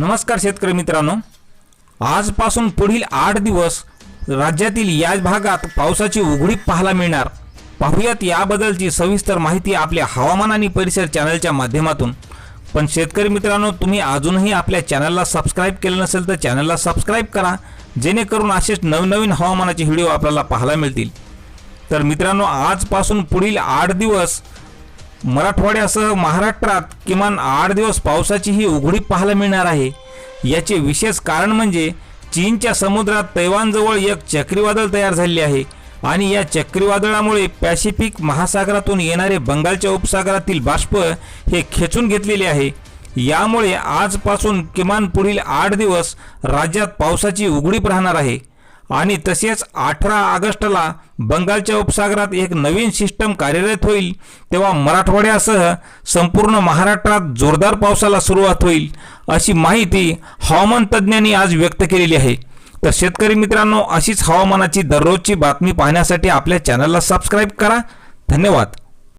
नमस्कार शेतकरी मित्रांनो. आजपासून पुढील आठ दिवस राज्यातील या भागात पावसाची उघडीप पाहायला मिळणार. पाहूयात याबद्दलची सविस्तर माहिती आपल्या हवामान आणि परिसर चॅनलच्या माध्यमातून. पण शेतकरी मित्रांनो तुम्ही अजूनही आपल्या चॅनलला सबस्क्राईब केलं नसेल तर चॅनलला सबस्क्राईब करा जेणेकरून असेच नवनवीन हवामानाचे व्हिडिओ आपल्याला पाहायला मिळतील. तर मित्रांनो आजपासून पुढील आठ दिवस मराठवाड्यासह महाराष्ट्रात किमान आठ दिवस पावसाची ही उघडीप पाहायला मिळणार आहे. याचे विशेष कारण म्हणजे चीनच्या समुद्रात तैवानजवळ एक चक्रीवादळ तयार झाले आहे आणि या चक्रीवादळामुळे पॅसिफिक महासागरातून येणारे बंगालच्या उपसागरातील बाष्प हे खेचून घेतलेले आहे. यामुळे आजपासून किमान पुढील आठ दिवस राज्यात पावसाची उघडीप राहणार आहे. आणि तसेच अठरा ऑगस्टला बंगालच्या उपसागरात एक नवीन सिस्टम कार्यरत होईल. तेव्हा मराठवाड्यासह संपूर्ण महाराष्ट्रात जोरदार पावसाला सुरुवात होईल अशी माहिती हवामान तज्ज्ञांनी आज व्यक्त केलेली आहे. तर शेतकरी मित्रांनो अशीच हवामानाची दररोजची बातमी पाहण्यासाठी आपल्या चॅनलला सबस्क्राईब करा. धन्यवाद.